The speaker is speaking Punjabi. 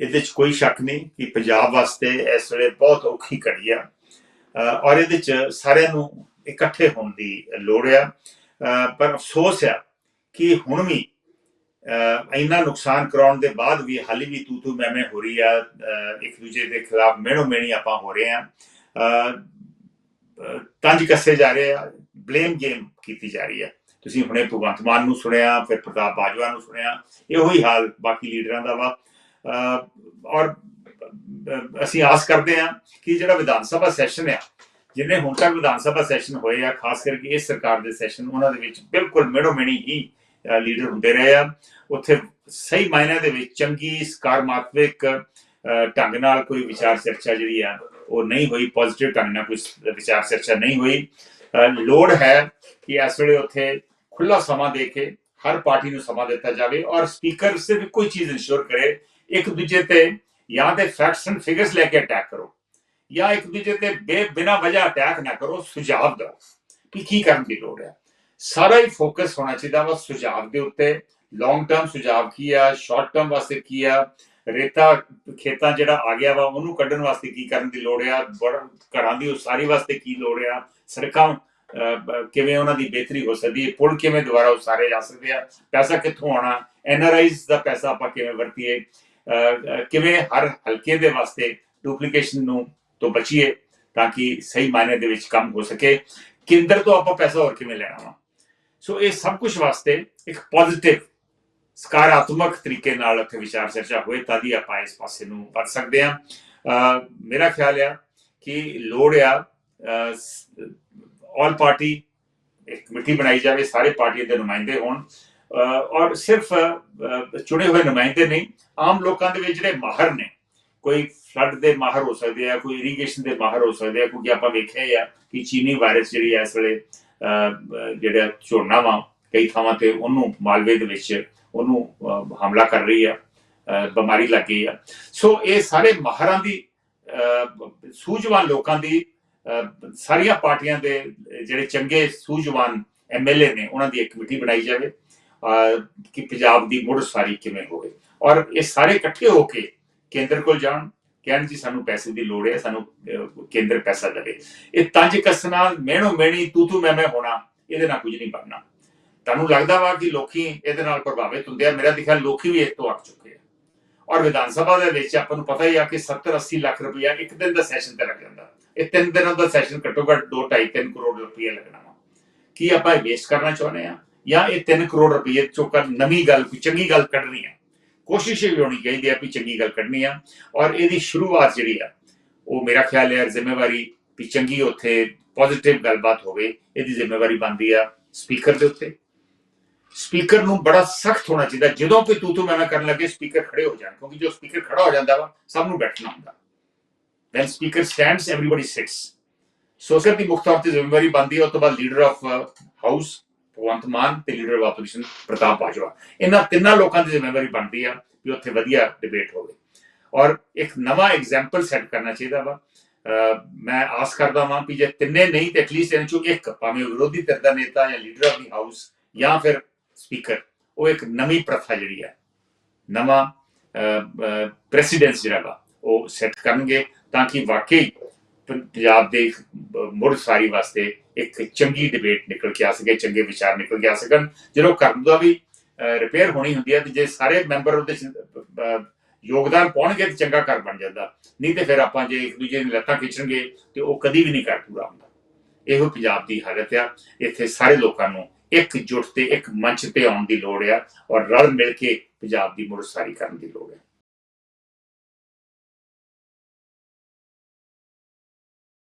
ਇਹਦੇ 'ਚ ਕੋਈ ਸ਼ੱਕ ਨਹੀਂ ਕਿ ਪੰਜਾਬ ਵਾਸਤੇ ਇਸ ਵੇਲੇ ਬਹੁਤ ਔਖੀ ਘੜੀ ਆ। ਔਰ ਇਹਦੇ 'ਚ ਸਾਰਿਆਂ ਨੂੰ ਇਕੱਠੇ ਹੋਣ ਦੀ ਲੋੜ ਆ। ਪਰ ਅਫਸੋਸ ਆ ਕਿ ਹੁਣ ਵੀ ਇੰਨਾ ਨੁਕਸਾਨ ਕਰਾਉਣ ਦੇ ਬਾਅਦ ਵੀ ਹਾਲੇ ਵੀ ਤੂ ਤੂ ਮੈਂ ਮੈਂ ਹੋ ਰਹੀ ਆ। ਇੱਕ ਦੂਜੇ ਦੇ ਖਿਲਾਫ ਮਿਹਣੋ ਮਿਹਣੀ ਆਪਾਂ ਹੋ ਰਹੇ ਆ। ਅਹ ਤੰਜ ਕੱਸੇ ਜਾ ਰਹੇ ਆ ਬਲੇਮ ਗੇਮ ਕੀਤੀ ਜਾ ਰਹੀ ਹੈ ਤੁਸੀਂ ਹੁਣੇ ਭਗਵੰਤ ਮਾਨ ਨੂੰ ਸੁਣਿਆ, ਫਿਰ ਪ੍ਰਤਾਪ ਬਾਜਵਾ ਨੂੰ ਸੁਣਿਆ। ਇਹੋ ਹੀ ਹਾਲ ਬਾਕੀ ਲੀਡਰਾਂ ਦਾ ਵਾ। ਔਰ ਅਸੀਂ ਆਸ ਕਰਦੇ ਹਾਂ ਕਿ ਜਿਹੜਾ ਵਿਧਾਨ ਸਭਾ ਸੈਸ਼ਨ ਆ, ਜਿੰਨੇ ਹੁਣ ਤੱਕ ਵਿਧਾਨ ਸਭਾ ਸੈਸ਼ਨ ਹੋਏ ਆ, ਖਾਸ ਕਰਕੇ ਇਸ ਸਰਕਾਰ ਦੇ ਸੈਸ਼ਨ, ਉਹਨਾਂ ਦੇ ਵਿੱਚ ਬਿਲਕੁਲ ਮਿਹਣੋ ਮਿਹਣੀ ਹੀ ਲੀਡਰ ਹੁੰਦੇ ਰਹੇ ਆ। ਉੱਥੇ ਸਹੀ ਮਾਇਨਿਆਂ ਦੇ ਵਿੱਚ ਚੰਗੀ, ਸਕਾਰਾਤਮਕ ਢੰਗ ਨਾਲ ਕੋਈ ਵਿਚਾਰ ਚਰਚਾ ਜਿਹੜੀ ਆ, ਉਹ ਨਹੀਂ ਹੋਈ ਪੋਜ਼ਿਟਿਵ ਢੰਗ ਨਾਲ ਕੋਈ ਵਿਚਾਰ ਚਰਚਾ ਨਹੀਂ ਹੋਈ। ਲੋੜ ਹੈ ਕਿ ਇਸ ਵੇਲੇ ਉੱਥੇ ਖੁੱਲਾ ਸਮਾਂ ਦੇ ਕੇ ਹਰ ਪਾਰਟੀ ਨੂੰ ਸਮਾਂ ਦਿੱਤਾ ਜਾਵੇ ਔਰ ਸਪੀਕਰ ਸਿਰਫ ਕੋਈ ਚੀਜ਼ ਇਨਸ਼ੋਰ ਕਰੇ ਇੱਕ ਦੂਜੇ ਤੇ ਜਾਂ ਤੇ ਫੈਕਟਸ ਐਂਡ ਫਿਗਰਸ ਲੈ ਕੇ ਅਟੈਕ ਕਰੋ, ਜਾਂ ਇੱਕ ਦੂਜੇ ਤੇ ਬੇ ਬਿਨਾ ਵਜ੍ਹਾ ਅਟੈਕ ਨਾ ਕਰੋ, ਸੁਝਾਅ ਦਿਓ ਕਿ ਕੀ ਕਰਨ ਦੀ ਲੋੜ ਹੈ। ਸਾਰਾ ਹੀ ਫੋਕਸ ਹੋਣਾ ਚਾਹੀਦਾ ਵਾ ਸੁਝਾਅ ਦੇ ਉੱਤੇ। ਲੌਂਗ ਟਰਮ ਸੁਝਾਅ ਕੀ ਆ ਸ਼ਾਰਟ ਟਰਮ ਵਾਸਤੇ ਕੀ ਆ, ਰੇਤਾ ਖੇਤਾਂ ਜਿਹੜਾ ਆ ਗਿਆ ਵਾ, ਉਹਨੂੰ ਕੱਢਣ ਵਾਸਤੇ ਕੀ ਕਰਨ ਦੀ ਲੋੜ ਆ ਘਰਾਂ ਦੀ ਉਸਾਰੀ ਵਾਸਤੇ ਕੀ ਲੋੜ ਆ, ਸੜਕਾਂ ਕਿਵੇਂ ਉਹਨਾਂ ਦੀ ਬਿਹਤਰੀ ਹੋ ਸਕਦੀ ਹੈ, ਪੁਲ ਕਿਵੇਂ ਦੁਬਾਰਾ ਉਸਾਰੇ ਜਾ ਸਕਦੇ ਆ, ਪੈਸਾ ਕਿੱਥੋਂ ਆਉਣਾ ਐਨਆਰਆਈਜ਼ ਦਾ ਪੈਸਾ ਆਪਾਂ ਕਿਵੇਂ ਵਰਤੀਏ ਕਿਵੇਂ ਹਰ ਹਲਕੇ ਦੇ ਵਾਸਤੇ ਡੁਪਲੀਕੇਸ਼ਨ ਨੂੰ ਤੋਂ ਬਚੀਏ ਤਾਂ ਕਿ ਸਹੀ ਮਾਇਨੇ ਦੇ ਵਿੱਚ ਕੰਮ ਹੋ ਸਕੇ? ਕੇਂਦਰ ਤੋਂ ਆਪਾਂ ਪੈਸਾ ਹੋਰ ਕਿਵੇਂ ਲੈਣਾ ਵਾ? ਸੋ ਇਹ ਸਭ ਕੁਝ ਵਾਸਤੇ ਇੱਕ ਪੋਜ਼ਿਟਿਵ ਸਕਾਰਾਤਮਕ ਤਰੀਕੇ ਨਾਲ ਉੱਥੇ ਵਿਚਾਰ ਚਰਚਾ ਹੋਏ ਤਾਂ ਹੀ ਆਪਾਂ ਇਸ ਪਾਸੇ ਨੂੰ ਵੱਧ ਸਕਦੇ ਹਾਂ। ਅਹ, ਮੇਰਾ ਖਿਆਲ ਆ ਕਿ ਲੋੜ ਆ ਆਲ ਪਾਰਟੀ ਇੱਕ ਕਮੇਟੀ ਬਣਾਈ ਜਾਵੇ, ਸਾਰੇ ਪਾਰਟੀਆਂ ਦੇ ਨੁਮਾਇੰਦੇ ਹੋਣ। ਔਰ ਸਿਰਫ ਚੁਣੇ ਹੋਏ ਨੁਮਾਇੰਦੇ ਨਹੀਂ ਆਮ ਲੋਕਾਂ ਦੇ ਵਿੱਚ ਜਿਹੜੇ ਮਾਹਰ ਨੇ ਕੋਈ ਫਲੱਡ ਦੇ ਮਾਹਰ ਹੋ ਸਕਦੇ ਆ ਕੋਈ ਇਰੀਗੇਸ਼ਨ ਦੇ ਮਾਹਰ ਹੋ ਸਕਦੇ ਆ ਕਿਉਂਕਿ ਆਪਾਂ ਵੇਖਿਆ ਆ ਕਿ ਚੀਨੀ ਵਾਇਰਸ ਜਿਹੜੀ ਇਸ ਵੇਲੇ ਜਿਹੜਾ ਝੋਨਾ ਵਾ ਕਈ ਥਾਵਾਂ ਤੇ ਉਹਨੂੰ ਮਾਲਵੇ ਦੇ ਵਿੱਚ ਉਹਨੂੰ ਹਮਲਾ ਕਰ ਰਹੀ ਆ ਬਿਮਾਰੀ ਲੱਗ ਗਈ ਆ। ਸੋ ਇਹ ਸਾਰੇ ਮਾਹਰਾਂ ਦੀ ਅਹ, ਸੂਝਵਾਨ ਲੋਕਾਂ ਦੀ ਅਹ, ਸਾਰੀਆਂ ਪਾਰਟੀਆਂ ਦੇ ਜਿਹੜੇ ਚੰਗੇ ਸੂਝਵਾਨ ਐਮਐਲਏ ਨੇ ਉਹਨਾਂ ਦੀ ਇੱਕ ਕਮੇਟੀ ਬਣਾਈ ਜਾਵੇ। ਕਿ ਪੰਜਾਬ ਦੀ ਮੁੜ ਸਾਰੀ ਕਿਵੇਂ ਹੋਵੇ। ਔਰ ਇਹ ਸਾਰੇ ਇਕੱਠੇ ਹੋ ਕੇ ਕੇਂਦਰ ਕੋਲ ਜਾਣ, ਕਹਿਣ ਜੀ ਸਾਨੂੰ ਪੈਸੇ ਦੀ ਲੋੜ ਹੈ, ਸਾਨੂੰ ਕੇਂਦਰ ਪੈਸਾ ਦੇਵੇ। ਇਹ ਤੰਜ ਕਸਣਾ ਮਿਹਣੋ ਮਿਹਣੀ, ਤੂ ਤੂ ਮੈਂ ਮੈਂ ਹੋਣਾ, ਇਹਦੇ ਨਾਲ ਕੁਝ ਨਹੀਂ ਬਣਨਾ। ਤੁਹਾਨੂੰ ਲੱਗਦਾ ਵਾ ਕਿ ਲੋਕੀ ਇਹਦੇ ਨਾਲ ਪ੍ਰਭਾਵਿਤ ਹੁੰਦੇ ਆ, ਮੇਰਾ ਦਿਖਿਆ ਲੋਕੀ ਵੀ ਇਸ ਤੋਂ ਅੱਕ ਚੁੱਕੇ ਆ। ਔਰ ਵਿਧਾਨ ਸਭਾ ਦੇ ਵਿੱਚ ਆਪਾਂ ਨੂੰ ਪਤਾ ਹੀ ਆ ਕਿ 70 80 ਲੱਖ ਰੁਪਇਆ ਇੱਕ ਦਿਨ ਦਾ ਸੈਸ਼ਨ ਤੇ ਲੱਗ ਜਾਂਦਾ। ਇਹ ਤਿੰਨ ਦਿਨਾਂ ਦਾ ਸੈਸ਼ਨ ਘੱਟੋ ਘੱਟ 2 2.5 3 ਕਰੋੜ ਰੁਪਇਆ ਲੱਗਣਾ ਵਾ। ਕੀ ਆਪਾਂ ਇਹ ਵੇਸਟ ਕਰਨਾ ਚਾਹੁੰਦੇ ਆ? ਜਾਂ ਇਹ 3 ਕਰੋੜ ਰੁਪਏ ਚੋਂ ਨਵੀਂ ਗੱਲ, ਕੋਈ ਚੰਗੀ ਗੱਲ ਕੱਢਣੀ ਆ। ਕੋਸ਼ਿਸ਼ ਇਹ ਹੋਣੀ ਚਾਹੀਦੀ ਆ ਵੀ ਚੰਗੀ ਗੱਲ ਕੱਢਣੀ ਆ। ਔਰ ਇਹਦੀ ਸ਼ੁਰੂਆਤ ਜਿਹੜੀ ਆ, ਉਹ ਮੇਰਾ ਖਿਆਲ ਹੈ ਜ਼ਿੰਮੇਵਾਰੀ ਵੀ ਚੰਗੀ ਉੱਥੇ ਪੋਜ਼ਿਟਿਵ ਗੱਲਬਾਤ ਹੋਵੇ, ਇਹਦੀ ਜ਼ਿੰਮੇਵਾਰੀ ਬਣਦੀ ਆ ਸਪੀਕਰ ਦੇ ਉੱਤੇ। ਸਪੀਕਰ ਨੂੰ ਬੜਾ ਸਖਤ ਹੋਣਾ ਚਾਹੀਦਾ। ਜਦੋਂ ਕੋਈ ਤੂੰ ਤੂੰ ਮੈਂ ਕਰਨ ਲੱਗੇ, ਸਪੀਕਰ ਖੜੇ ਹੋ ਜਾਣ, ਕਿਉਂਕਿ ਜੋ ਸਪੀਕਰ ਖੜਾ ਹੋ ਜਾਂਦਾ ਵਾ, ਸਭ ਨੂੰ ਬੈਠਣਾ ਹੁੰਦਾ। When speaker stands, everybody sits. So sir ਦੀ ਮੁੱਖ ਤੌਰ ਤੇ ਜ਼ਿੰਮੇਵਾਰੀ ਬਣਦੀ ਹੈ ਉਸ ਤੋਂ ਬਾਅਦ leader of house Bhagwant Mann ਤੇ leader of opposition Partap Bajwa. ਇਹਨਾਂ ਤਿੰਨਾਂ ਲੋਕਾਂ ਦੀ ਜ਼ਿੰਮੇਵਾਰੀ ਬਣਦੀ ਆ ਵੀ ਉੱਥੇ ਵਧੀਆ ਡਿਬੇਟ ਹੋਵੇ। ਔਰ ਇੱਕ ਨਵਾਂ ਐਗਜ਼ਾਮਪਲ ਸੈੱਟ ਕਰਨਾ ਚਾਹੀਦਾ ਵਾ। ਮੈਂ ਆਸ ਕਰਦਾ ਵਾਂ ਕਿ ਜੇ ਤਿੰਨੇ ਨਹੀਂ ਤੇ ਐਟਲੀਸਟ ਇਹਨਾਂ ਚੋਂ ਇੱਕ ਭਾਵੇਂ ਵਿਰੋਧੀ ਧਿਰ ਦਾ ਨੇਤਾ ਜਾਂ ਲੀਡਰ ਆਫ ਦੀ ਹਾਊਸ ਜਾਂ ਫਿਰ ਸਪੀਕਰ ਉਹ ਇੱਕ ਨਵੀਂ ਪ੍ਰਥਾ ਜਿਹੜੀ ਹੈ ਨਵਾਂ ਪ੍ਰੈਸੀਡੈਂਸ ਜਿਹੜਾ ਵਾ ਉਹ ਸੈੱਟ ਕਰਨਗੇ ਤਾਂ ਕਿ ਵਾਕਈ ਪੰਜਾਬ ਦੇ ਇੱਕ, ਮੁੜ ਸਾਰੀ ਵਾਸਤੇ ਇੱਕ ਚੰਗੀ ਡਿਬੇਟ ਨਿਕਲ ਕੇ ਆ ਸਕੇ, ਚੰਗੇ ਵਿਚਾਰ ਨਿਕਲ ਕੇ ਆ ਸਕਣ। ਜਦੋਂ ਕਰਨ ਦਾ ਵੀ ਰਿਪੇਅਰ ਹੋਣੀ ਹੁੰਦੀ ਹੈ ਤੇ ਜੇ ਸਾਰੇ ਮੈਂਬਰ ਉਹਦੇ ਯੋਗਦਾਨ ਪਾਉਣਗੇ ਤੇ ਚੰਗਾ ਘਰ ਬਣ ਜਾਂਦਾ। ਨਹੀਂ ਤੇ ਫਿਰ ਆਪਾਂ ਜੇ ਇੱਕ ਦੂਜੇ ਦੀ ਲੱਤਾਂ ਖਿੱਚਣਗੇ ਤੇ ਉਹ ਕਦੀ ਵੀ ਨਹੀਂ ਕਰ ਪੂਰਾ ਹੁੰਦਾ। ਇਹੋ ਪੰਜਾਬ ਦੀ ਹਾਲਤ ਆ। ਇੱਥੇ ਸਾਰੇ ਲੋਕਾਂ ਨੂੰ ਇੱਕ ਇਕਜੁੱਟ ਤੇ ਇੱਕ ਮੰਚ ਤੇ ਆਉਣ ਦੀ ਲੋੜ ਆ ਔਰ ਰਲ ਮਿਲ ਕੇ ਪੰਜਾਬ ਦੀ ਮੁੜ ਸਾਰੀ ਕਰਨ ਦੀ ਲੋੜ ਹੈ